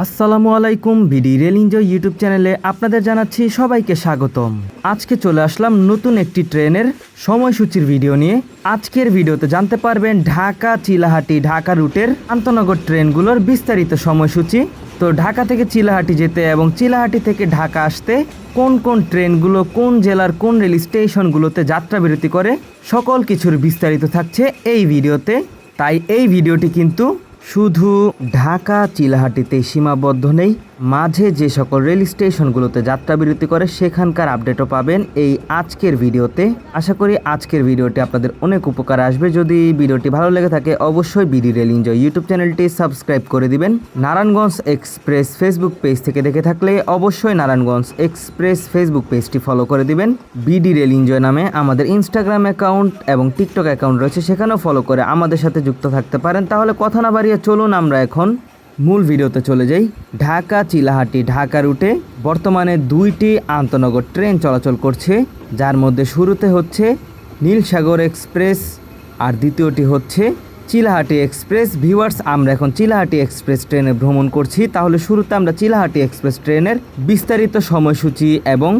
আসসালামু আলাইকুম BD rail enjoy YouTube চ্যানেলে আপনাদের জানাচ্ছি সবাইকে স্বাগতম। আজকে চলে আসলাম নতুন একটি ট্রেনের সময়সূচির ভিডিও নিয়ে। আজকের ভিডিওতে জানতে পারবেন ঢাকা, চিলাহাটি, ঢাকা রুটের আন্তনগর ট্রেনগুলোর বিস্তারিত সময়সূচি। তো ঢাকা থেকে চিলাহাটি যেতে এবং চিলাহাটি থেকে ঢাকা আসতে কোন কোন ট্রেনগুলো কোন জেলার কোন রেল স্টেশনগুলোতে যাত্রা বিরতি করে সকল কিছুর বিস্তারিত থাকছে এই ভিডিওতে। তাই এই ভিডিওটি কিন্তু শুধু ঢাকা চিলাহাটিতে সীমাবদ্ধ নেই মাঝে যে সকল রেল স্টেশনগুলোতে যাত্রা বিরতি করে, সেখানকার আপডেটও পাবেন এই আজকের ভিডিওতে। আশা করি আজকের ভিডিওটি আপনাদের অনেক উপকার আসবে। যদি ভিডিওটি ভালো লেগে থাকে, অবশ্যই বিডি রেল এনজয় ইউটিউব চ্যানেলটি সাবস্ক্রাইব করে দিবেন। নারায়ণগঞ্জ এক্সপ্রেস ফেসবুক পেজ থেকে দেখে থাকলে অবশ্যই নারায়ণগঞ্জ এক্সপ্রেস ফেসবুক পেজটি ফলো করে দিবেন। বিডি রেল এনজয় নামে আমাদের ইনস্টাগ্রাম অ্যাকাউন্ট এবং টিকটক অ্যাকাউন্ট রয়েছে, সেখানেও ফলো করে আমাদের সাথে যুক্ত থাকতে পারেন। তাহলে কথা না বাড়িয়ে চলুন আমরা এখন মূল ভিডিওতে চলে যাই। ঢাকা, চিলাহাটি, ঢাকা রুটে বর্তমানে দুইটি আন্তনগর ট্রেন চলাচল করছে। যার মধ্যে শুরুতে হচ্ছে নীলসাগর এক্সপ্রেস আর দ্বিতীয়টি হচ্ছে চিলাহাটি এক্সপ্রেস। ভিউয়ার্স, আমরা এখন চিলাহাটি এক্সপ্রেস ট্রেনে ভ্রমণ করছি। তাহলে শুরুতে আমরা চিলাহাটি এক্সপ্রেস ট্রেনের বিস্তারিত সময়সূচি এবং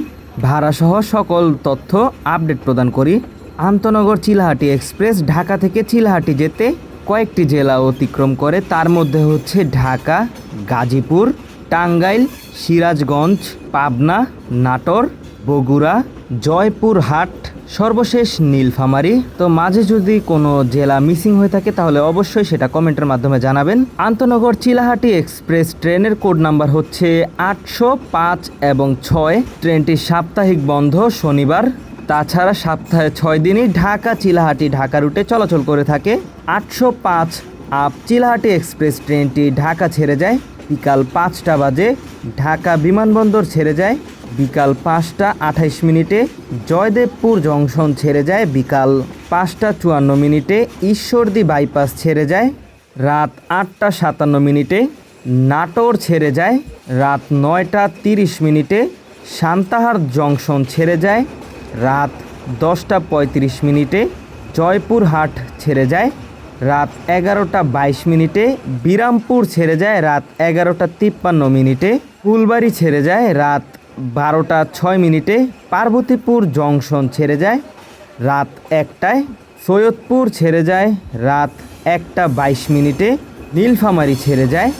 ভাড়াসহ সকল তথ্য আপডেট প্রদান করি। আন্তনগর চিলাহাটি এক্সপ্রেস, ঢাকা থেকে চিলাহাটি যেতে কয়েকটি জেলা অতিক্রম করে, তার মধ্যে হচ্ছে ঢাকা, গাজীপুর, টাঙ্গাইল, সিরাজগঞ্জ, পাবনা, নাটোর, বগুড়া, জয়পুরহাট, সর্বশেষ নীলফামারী। তো মাঝে যদি কোনো জেলা মিসিং হয়ে থাকে, তাহলে অবশ্যই সেটা কমেন্টের মাধ্যমে জানাবেন। আন্তনগর চিলাহাটি এক্সপ্রেস ট্রেনের কোড নাম্বার হচ্ছে আটশো পাঁচ এবং ছয়। ট্রেনটি সাপ্তাহিক বন্ধ শনিবার। তাছাড়া সপ্তাহে ছয় দিনই ঢাকা চিলাহাটি ঢাকা রুটে চলাচল করে থাকে। আটশো পাঁচ আপ চিলাহাটি এক্সপ্রেস ট্রেনটি ঢাকা ছেড়ে যায়। বিকাল পাঁচটা বাজে, ঢাকা বিমানবন্দর ছেড়ে যায়। বিকাল পাঁচটা আঠাইশ মিনিটে জয়দেবপুর জংশন ছেড়ে যায়। বিকাল পাঁচটা চুয়ান্ন মিনিটে ঈশ্বরদী বাইপাস ছেড়ে যায়। রাত আটটা সাতান্ন মিনিটে নাটোর ছেড়ে যায়। রাত নয়টা তিরিশ মিনিটে সান্তাহার জংশন ছেড়ে যায়। রাত দশটা পঁয়ত্রিশ মিনিটে জয়পুরহাট ছেড়ে যায়। রাত এগারোটা বাইশ মিনিটে বিরামপুর ছেড়ে যায়, রাত এগারোটা তিপ্পান্ন মিনিটে ফুলবাড়ি ছেড়ে যায়, রাত বারোটা ছয় মিনিটে পার্বতীপুর জংশন ছেড়ে যায়, রাত একটায় সৈয়দপুর ছেড়ে যায়, রাত একটা বাইশ মিনিটে নীলফামারি ছেড়ে যায়,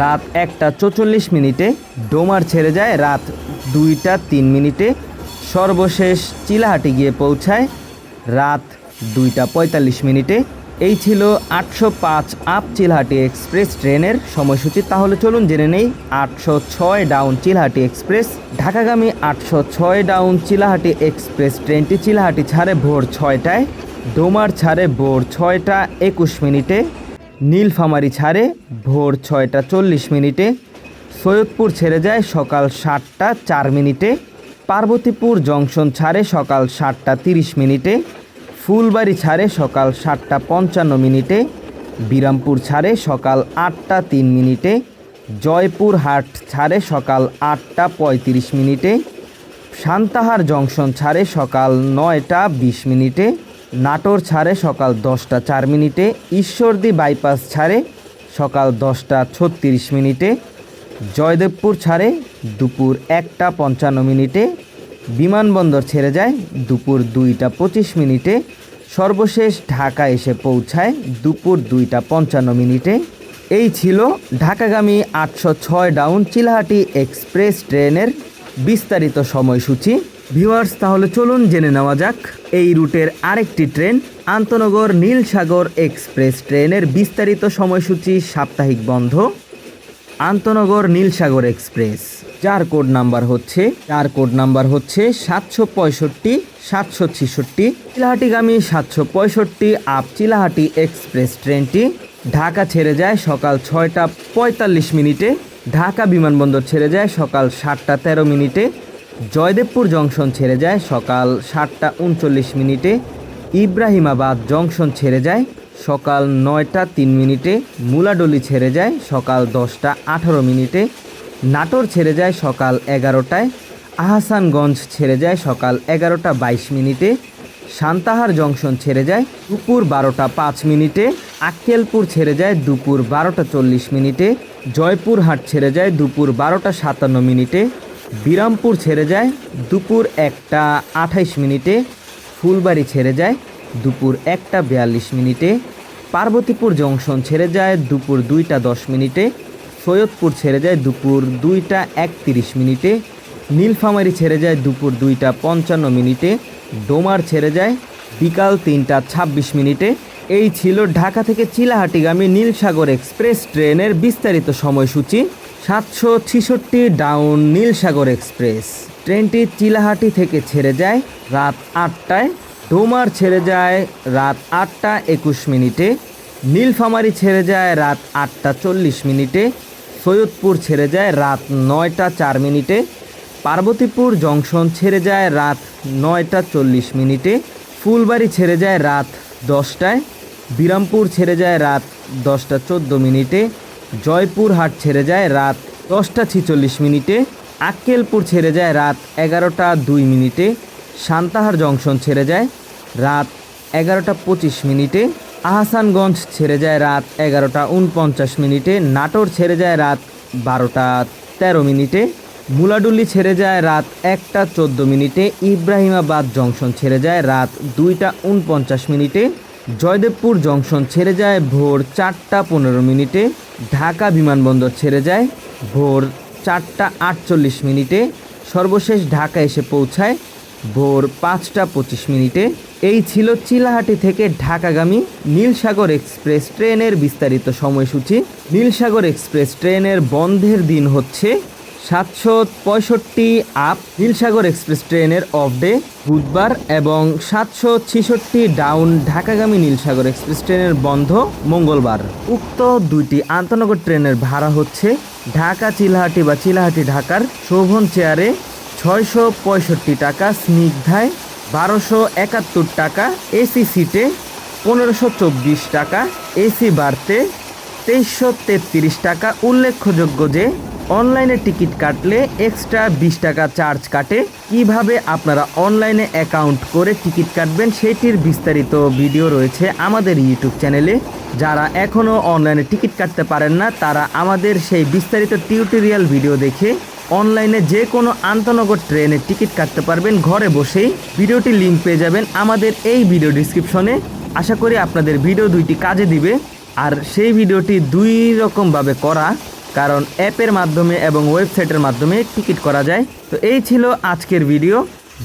রাত একটা চৌচল্লিশ মিনিটে ডোমার ছেড়ে যায়, রাত দুইটা তিন মিনিটে সর্বশেষ চিলাহাটি গিয়ে পৌঁছায়, রাত দুইটা পঁয়তাল্লিশ মিনিটে এই ছিল আটশো পাঁচ আপ চিলহাটি এক্সপ্রেস ট্রেনের সময়সূচি। তাহলে চলুন জেনে নেই, আটশো ছয় ডাউন চিলহাটি এক্সপ্রেস, ঢাকাগামী আটশো ছয় ডাউন চিলাহাটি এক্সপ্রেস ট্রেনটি চিলাহাটি ছাড়ে ভোর ছয়টায়, ডোমার ছাড়ে ভোর ছয়টা একুশ মিনিটে, নীলফামারি ছাড়ে ভোর ছয়টা চল্লিশ মিনিটে, সৈয়দপুর ছেড়ে যায় সকাল সাতটা চার মিনিটে, পার্বতীপুর জংশন ছাড়ে সকাল সাতটা তিরিশ মিনিটে ফুলবাড়ি ছাড়ে সকাল সাতটা পঞ্চান্ন মিনিটে, বিরামপুর ছাড়ে সকাল আটটা তিন মিনিটে, জয়পুরহাট ছাড়ে সকাল আটটা পঁয়ত্রিশ মিনিটে, সান্তাহার জংশন ছাড়ে সকাল নয়টা বিশ মিনিটে, নাটোর ছাড়ে সকাল দশটা চার মিনিটে, ঈশ্বরদী বাইপাস ছাড়ে সকাল দশটা ছত্রিশ মিনিটে, জয়দেবপুর ছাড়ে দুপুর একটা পঞ্চান্ন মিনিটে বিমানবন্দর ছেড়ে যায়। দুপুর দুইটা পঁচিশ মিনিটে সর্বশেষ ঢাকা এসে পৌঁছায় দুপুর দুইটা পঞ্চান্ন মিনিটে। এই ছিল ঢাকাগামী আটশো ছয় ডাউন চিলাহাটি এক্সপ্রেস ট্রেনের বিস্তারিত সময়সূচি। ভিউয়ার্স, তাহলে চলুন জেনে নেওয়া যাক। এই রুটের আরেকটি ট্রেন আন্তনগর নীলসাগর এক্সপ্রেস ট্রেনের বিস্তারিত সময়সূচি সাপ্তাহিক বন্ধ। আন্তনগর নীলসাগর এক্সপ্রেস। যার কোড নাম্বার হচ্ছে, যার কোড নাম্বার হচ্ছে সাতশো পঁয়ষট্টি, সাতশো ছেষট্টি, চিলাহাটিগামী সাতশো পঁয়ষট্টি আপ চিলাহাটি এক্সপ্রেস ট্রেনটি ঢাকা ছেড়ে যায় সকাল ছয়টা পঁয়তাল্লিশ মিনিটে, ঢাকা বিমানবন্দর ছেড়ে যায় সকাল সাতটা তেরো মিনিটে, জয়দেবপুর জংশন ছেড়ে যায় সকাল সাতটা উনচল্লিশ মিনিটে, ইব্রাহিমাবাদ জংশন ছেড়ে যায় সকাল নয়টা তিন মিনিটে মুলাডলি ছেড়ে যায়, সকাল দশটা আঠারো মিনিটে নাটোর ছেড়ে যায়, সকাল এগারোটায় আহসানগঞ্জ ছেড়ে যায়, সকাল এগারোটা বাইশ মিনিটে সান্তাহার জংশন ছেড়ে যায়, দুপুর বারোটা পাঁচ মিনিটে আক্কেলপুর ছেড়ে যায়, দুপুর বারোটা চল্লিশ মিনিটে জয়পুরহাট ছেড়ে যায়, দুপুর বারোটা সাতান্ন মিনিটে বিরামপুর ছেড়ে যায়, দুপুর একটা আঠাইশ মিনিটে ফুলবাড়ি ছেড়ে যায় দুপুর একটা বিয়াল্লিশ মিনিটে, পার্বতীপুর জংশন ছেড়ে যায় দুপুর দুইটা দশ মিনিটে, সৈয়দপুর ছেড়ে যায় দুপুর দুইটা একত্রিশ মিনিটে, নীলফামারি ছেড়ে যায় দুপুর দুইটা পঞ্চান্ন মিনিটে, ডোমার ছেড়ে যায় বিকাল তিনটা ছাব্বিশ মিনিটে। এই ছিল ঢাকা থেকে চিলাহাটিগামী নীলসাগর এক্সপ্রেস ট্রেনের বিস্তারিত সময়সূচি, সাতশো ছিষট্টি ডাউন নীলসাগর এক্সপ্রেস। ট্রেনটি চিলাহাটি থেকে ছেড়ে যায় রাত আটটায়। ডোমার ছেড়ে যায় রাত আটটা একুশ মিনিটে, নীলফামারি ছেড়ে যায় রাত আটটা চল্লিশ মিনিটে, সৈয়দপুর ছেড়ে যায় রাত নয়টা চার মিনিটে, পার্বতীপুর জংশন ছেড়ে যায় রাত নয়টা চল্লিশ মিনিটে, ফুলবাড়ি ছেড়ে যায় রাত দশটায়, বিরামপুর ছেড়ে যায় রাত দশটা চোদ্দ মিনিটে, জয়পুরহাট ছেড়ে যায় রাত দশটা ছিচল্লিশ মিনিটে, আক্কেলপুর ছেড়ে যায় রাত এগারোটা দুই মিনিটে সান্তাহার জংশন ছেড়ে যায়, রাত এগারোটা পঁচিশ মিনিটে। আহসানগঞ্জ ছেড়ে যায় রাত এগারোটা উনপঞ্চাশ মিনিটে। নাটোর ছেড়ে যায় রাত বারোটা তেরো মিনিটে। মুলাডুল্লি ছেড়ে যায় রাত একটা চোদ্দ মিনিটে। ইব্রাহিমাবাদ জংশন ছেড়ে যায় রাত দুইটা উনপঞ্চাশ মিনিটে। জয়দেবপুর জংশন ছেড়ে যায় ভোর চারটা পনেরো মিনিটে। ঢাকা বিমানবন্দর ছেড়ে যায় ভোর চারটা আটচল্লিশ মিনিটে। সর্বশেষ ঢাকা এসে পৌঁছায় ভোর পাঁচটা পঁচিশ মিনিটে। এই ছিল চিলাহাটি থেকে ঢাকাগামী নীলসাগর এক্সপ্রেস ট্রেনের বিস্তারিত সময়সূচি। নীলসাগর এক্সপ্রেস ট্রেনের বন্ধের দিন হচ্ছে সাতশো পঁয়ষট্টি আপ। নীলসাগর এক্সপ্রেস ট্রেনের অফ ডে বুধবার এবং সাতশো ছিষট্টি ডাউন ঢাকাগামী নীলসাগর এক্সপ্রেস ট্রেনের বন্ধ মঙ্গলবার। উক্ত দুইটি আন্তনগর ট্রেনের ভাড়া হচ্ছে ঢাকা চিলাহাটি বা চিলাহাটি ঢাকার শোভন চেয়ারে ছয়শো পঁয়ষট্টি টাকা স্নিগ্ধায়, বারোশো একাত্তর টাকা এসি সিটে, পনেরোশো চব্বিশ টাকা এসি বাড়তে তেইশশো তেত্রিশ টাকা উল্লেখযোগ্য যে অনলাইনে টিকিট কাটলে এক্সট্রা বিশ টাকা চার্জ কাটে। কীভাবে আপনারা অনলাইনে অ্যাকাউন্ট করে টিকিট কাটবেন সেটির বিস্তারিত ভিডিও রয়েছে আমাদের ইউটিউব চ্যানেলে। যারা এখনও অনলাইনে টিকিট কাটতে পারেন না, তারা আমাদের সেই বিস্তারিত টিউটোরিয়াল ভিডিও দেখে অনলাইনে যে কোনো আন্তনগর ট্রেনের টিকিট কাটতে পারবেন ঘরে বসেই। ভিডিওটি লিঙ্ক পেয়ে যাবেন আমাদের এই ভিডিও ডিসক্রিপশনে। আশা করি আপনাদের ভিডিও দুইটি কাজে দিবে। আর সেই ভিডিওটি দুই রকমভাবে করা, কারণ অ্যাপের মাধ্যমে এবং ওয়েবসাইটের মাধ্যমে টিকিট করা যায়। তো এই ছিল আজকের ভিডিও।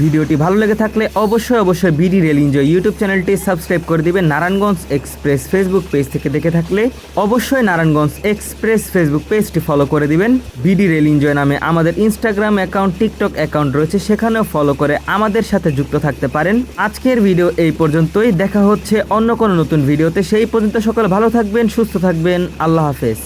ভিডিওটি ভালো লেগে থাকলে অবশ্যই অবশ্যই বিডি রেল এনজয় ইউটিউব চ্যানেলটি সাবস্ক্রাইব করে দিবেন নারায়ণগঞ্জ এক্সপ্রেস ফেসবুক পেজ থেকে দেখে থাকলে অবশ্যই নারায়ণগঞ্জ এক্সপ্রেস ফেসবুক পেজটি ফলো করে দিবেন। বিডি রেল এনজয় নামে আমাদের ইনস্টাগ্রাম অ্যাকাউন্ট টিকটক অ্যাকাউন্ট রয়েছে, সেখানেও ফলো করে আমাদের সাথে যুক্ত থাকতে পারেন। আজকের ভিডিও এই পর্যন্তই। দেখা হচ্ছে অন্য কোনো নতুন ভিডিওতে সেই পর্যন্ত সকলে ভালো থাকবেন, সুস্থ থাকবেন। আল্লাহ হাফেজ।